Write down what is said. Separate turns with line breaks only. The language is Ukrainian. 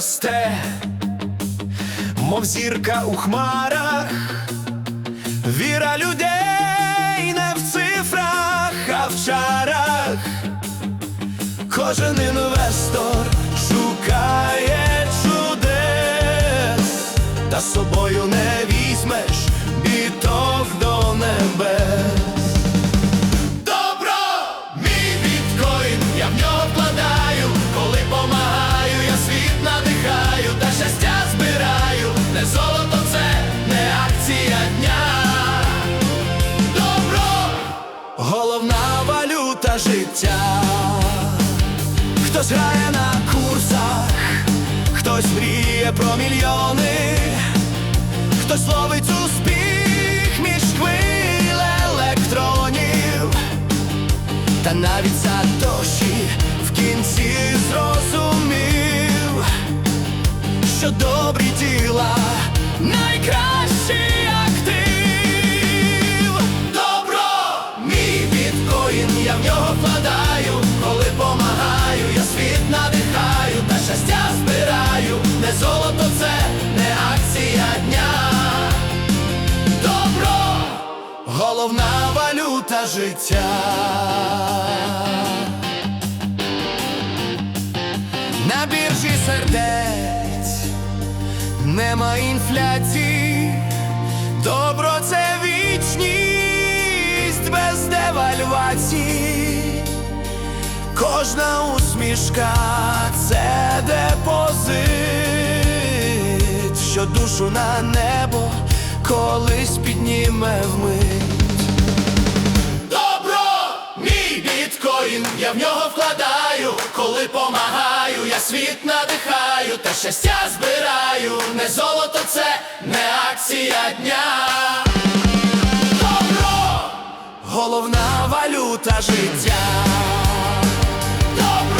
росте, мов зірка у хмарах, віра людей. Життя. Хтось грає на курсах, хтось мріє про мільйони, хтось ловить успіх між хвиль електронів. Та навіть за в я в нього вкладаю, коли помагаю, я світ надихаю, та щастя збираю, не золото це, не акція дня. Добро, головна валюта життя. На біржі сердець нема інфляції, добро це вічність без девальвації. Кожна усмішка це депозит, що душу на небо колись підніме вмить. Добро, мій біткоін, я в нього вкладаю, коли помагаю, я світ надихаю, та щастя збираю, не золото це, не акція дня. Добро, головна валюта життя. Dobro!